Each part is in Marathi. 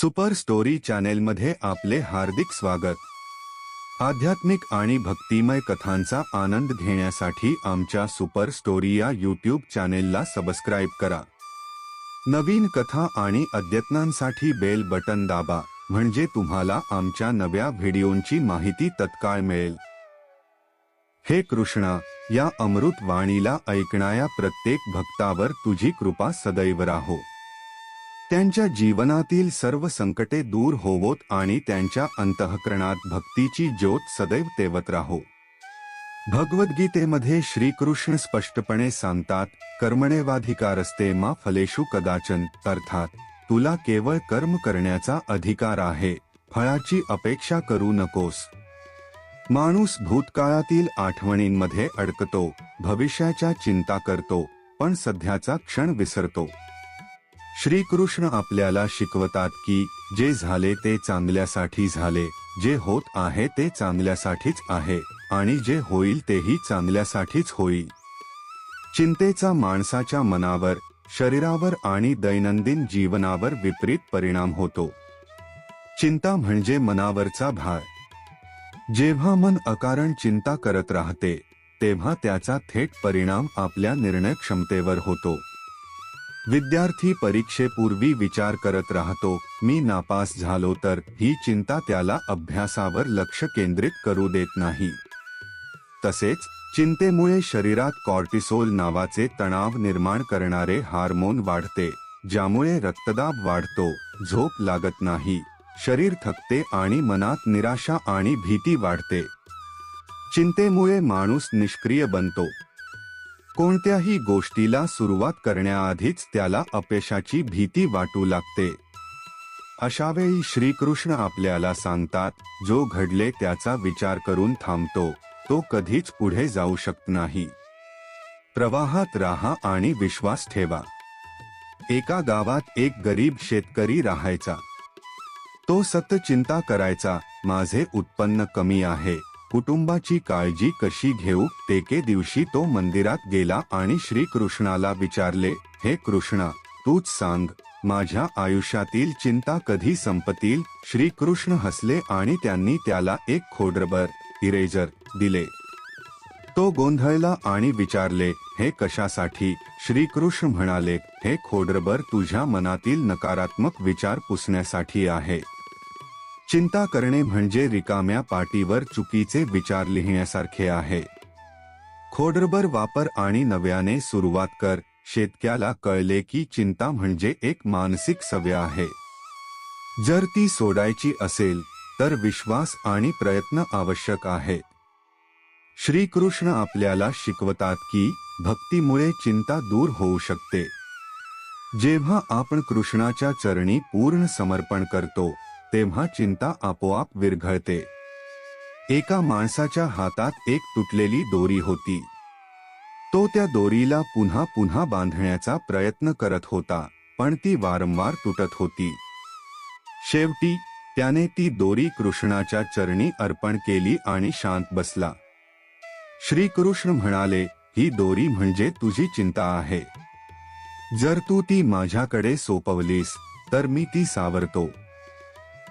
सुपर स्टोरी चॅनेलमध्ये आपले हार्दिक स्वागत. आध्यात्मिक आणि भक्तिमय कथांचा आनंद घेण्यासाठी आमच्या सुपर स्टोरी या यूट्यूब चॅनेलला सबस्क्राईब करा. नवीन कथा आणि अद्यतनांसाठी बेल बटन दाबा म्हणजे तुम्हाला आमच्या नव्या व्हिडिओंची माहिती तत्काळ मिळेल. हे कृष्णा या अमृत वाणीला ऐकणाऱ्या प्रत्येक भक्तावर तुझी कृपा सदैव राहो. त्यांच्या जीवनातील सर्व संकटे दूर होवोत आणि त्यांच्या अंतःकरणात भक्तीची ज्योत सदैव तेवत राहो. भगवद्गीतेमध्ये श्रीकृष्ण स्पष्टपणे सांगतात कर्मणेवाधिकारस्ते मा फलेषु कदाचन अर्थात तुला केवळ कर्म करण्याचा अधिकार आहे फळाची अपेक्षा करू नकोस. माणूस भूतकाळातील आठवणींमध्ये अडकतो भविष्याच्या चिंता करतो पण सध्याचा क्षण विसरतो. श्रीकृष्ण आपल्याला शिकवतात की जे झाले ते चांगल्यासाठी झाले जे होत आहे ते चांगल्यासाठीच आहे आणि जे होईल तेही चांगल्यासाठीच होईल. चिंतेचा माणसाच्या मनावर शरीरावर आणि दैनंदिन जीवनावर विपरीत परिणाम होतो. चिंता म्हणजे मनावरचा भार. जेव्हा मन अकारण चिंता करत राहते तेव्हा त्याचा थेट परिणाम आपल्या निर्णय क्षमतेवर होतो. विद्यार्थी परीक्षेपूर्वी विचार करत राहतो मी नापास झालो तर ही चिंता त्याला अभ्यासावर लक्ष केंद्रित करू देत नाही. तसेच चिंतेमुळे शरीरात कॉर्टिसोल नावाचे तणाव निर्माण करणारे हार्मोन वाढते ज्यामुळे रक्तदाब वाढतो झोप लागत नाही शरीर थकते आणि मनात निराशा आणि भीती वाढते. चिंतेमुळे माणूस निष्क्रिय बनतो कोणत्याही गोष्टीला सुरुवात करण्याआधीच त्याला अपयशाची भीती वाटू लागते. अशावेळी श्रीकृष्ण आपल्याला सांगतात जो घडले त्याचा विचार करून थांबतो तो कधीच पुढे जाऊ शकत नाही. प्रवाहात राहा आणि विश्वास ठेवा. एका गावात एक गरीब शेतकरी राहायचा. तो सत चिंता करायचा माझे उत्पन्न कमी आहे. कुटुंबाची काळजी कशी घेऊ तेके दिवशी तो मंदिरात गेला आणि श्रीकृष्णाला विचारले हे कृष्णा तूच सांग माझ्या आयुष्यातील चिंता कधी संपतील? श्रीकृष्ण हसले आणि त्यांनी त्याला एक खोडरबर इरेजर दिले. तो गोंधळला आणि विचारले हे कशासाठी? श्रीकृष्ण म्हणाले हे खोडरबर तुझ्या मनातील नकारात्मक विचार पुसण्यासाठी आहे. चिंता करणे म्हणजे रिकाम्या पाटीवर चुकीचे विचार लिहिण्यासारखे आहे. खोडरबर वापर आणि नव्याने सुरुवात कर. शेतक्याला कळले की चिंता म्हणजे एक मानसिक सवय आहे. जर ती सोडायची असेल तर विश्वास आणि प्रयत्न आवश्यक आहे. श्रीकृष्ण आपल्याला शिकवतात की भक्तीमुळे चिंता दूर होऊ शकते. जेव्हा आपण कृष्णाच्या चरणी पूर्ण समर्पण करतो तेव्हा चिंता आपोआप विरघळते. एका माणसाच्या हातात एक तुटलेली दोरी होती. तो त्या दोरीला पुन्हा पुन्हा बांधण्याचा प्रयत्न करत होता पण ती वारंवार तुटत होती. शेवटी त्याने ती दोरी कृष्णाच्या चरणी अर्पण केली आणि शांत बसला. श्रीकृष्ण म्हणाले ही दोरी म्हणजे तुझी चिंता आहे. जर तू ती माझ्याकडे सोपवलीस तर मी ती सावरतो.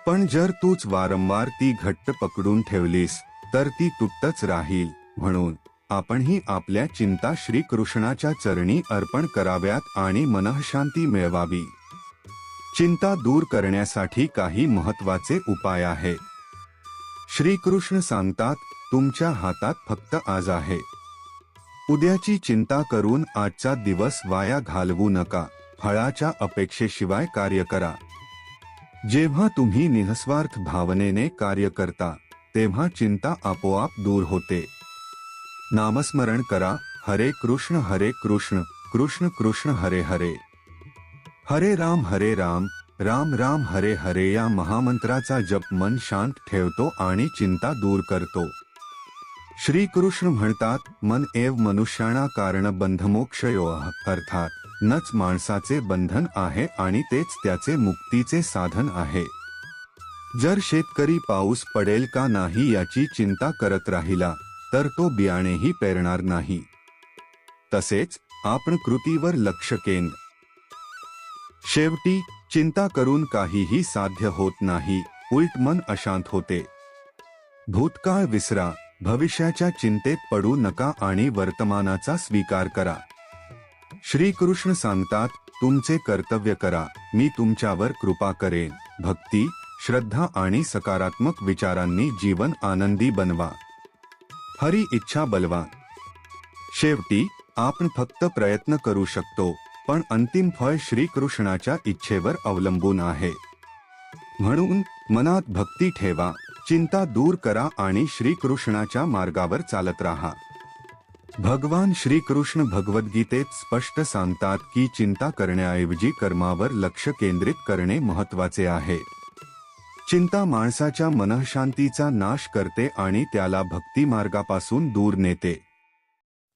पण जर तूच वारंवार ती घट्ट पकडून ठेवलीस तर ती तुटतच राहील म्हणून आपणही आपल्या चिंता श्रीकृष्णाच्या चरणी अर्पण कराव्यात आणि मनःशांती मिळवावी. चिंता दूर करण्यासाठी काही महत्त्वाचे उपाय आहेत श्रीकृष्ण सांगतात तुमच्या हातात फक्त आज आहे. उद्याची चिंता करून आजचा दिवस वाया घालवू नका. फळाच्या अपेक्षेशिवाय कार्य करा. जेव्हा तुम्ही निहस्वार्थ भावनेने कार्य करता तेव्हा चिंता आपोआप दूर होते. नामस्मरण करा हरे कृष्ण हरे कृष्ण कृष्ण कृष्ण हरे हरे. हरे राम हरे राम राम राम हरे हरे या महामंत्राचा जप मन शांत ठेवतो आणि चिंता दूर करतो. श्रीकृष्ण म्हणतात मन एव मनुष्याणा कारण बंधमोक्षयो अर्थात नच माणसाचे बंधन आहे आणि तेच त्याचे मुक्तीचे साधन आहे. जर शेतकरी पाऊस पडेल का नाही याची चिंता करत राहिला तर तो बियाणेही पेरणार नाही. तसेच आपण कृतीवर लक्ष केंद्र. शेवटी चिंता करून काहीही साध्य होत नाही उलट मन अशांत होते. भूतकाळ विसरा भविष्याच्या चिंतेत पडू नका आणि वर्तमानाचा स्वीकार करा. श्रीकृष्ण सांगतात तुमचे कर्तव्य करा मी तुमच्यावर कृपा करेन. भक्ती श्रद्धा आणि सकारात्मक विचारांनी जीवन आनंदी बनवा. हरी इच्छा बलवा. शेवटी आपण फक्त प्रयत्न करू शकतो पण अंतिम फळ श्रीकृष्णाच्या इच्छेवर अवलंबून आहे. म्हणून मनात भक्ती ठेवा चिंता दूर करा आणि श्रीकृष्णाच्या मार्गावर चालत राहा. भगवान श्रीकृष्ण भगवद्गीतेत स्पष्ट सांगतात की चिंता करण्याऐवजी कर्मावर लक्ष केंद्रित करणे महत्त्वाचे आहे. चिंता माणसाच्या मनःशांतीचा नाश करते आणि त्याला भक्तिमार्गापासून दूर नेते.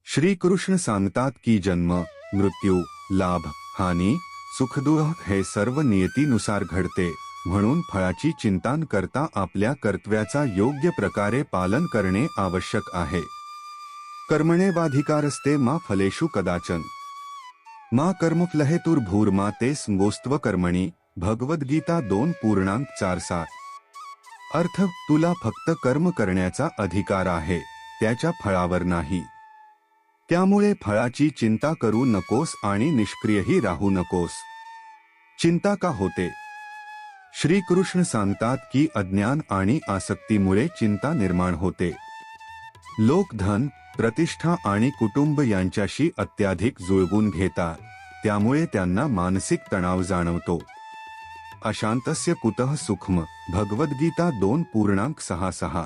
श्रीकृष्ण सांगतात की जन्म मृत्यू लाभ हानी सुखदुःख हे सर्व नियतीनुसार घडते म्हणून फळाची चिंतांकरता करता आपल्या कर्तव्याचा योग्य प्रकारे पालन करणे आवश्यक आहे. कर्मणेवाधिकारस्ते मा फलेषु कदाचन। मा कर्मफलहेतुर्भूर्मा ते स्मोस्त्व कर्मणी भगवद्गीता दोन पूर्णांक चार सात। अर्थ तुला फक्त कर्म करण्याचा अधिकार आहे त्याच्या फळावर नाही। त्यामुळे फळाची चिंता करू नकोस आणि निष्क्रियही राहू नकोस। चिंता का होते? श्रीकृष्ण सांगतात की अज्ञान आणि आसक्तीमुळे चिंता निर्माण होते। लोक धन प्रतिष्ठा आणि कुटुंब यांच्याशी अत्याधिक जुळवून घेतात त्यामुळे त्यांना मानसिक तणाव जाणवतो. अशांतस्य कुतः सुखम? भगवद्गीता दोन पूर्णांक सहा सहा.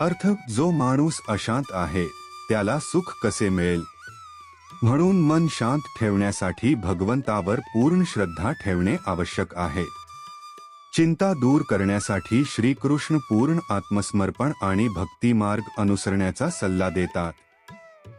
अर्थ जो माणूस अशांत आहे त्याला सुख कसे मिळेल? म्हणून मन शांत ठेवण्यासाठी भगवंतावर पूर्ण श्रद्धा ठेवणे आवश्यक आहे. चिंता दूर करण्यासाठी श्रीकृष्ण पूर्ण आत्मसमर्पण आणि भक्ती मार्ग अनुसरण्याचा सल्ला देतात.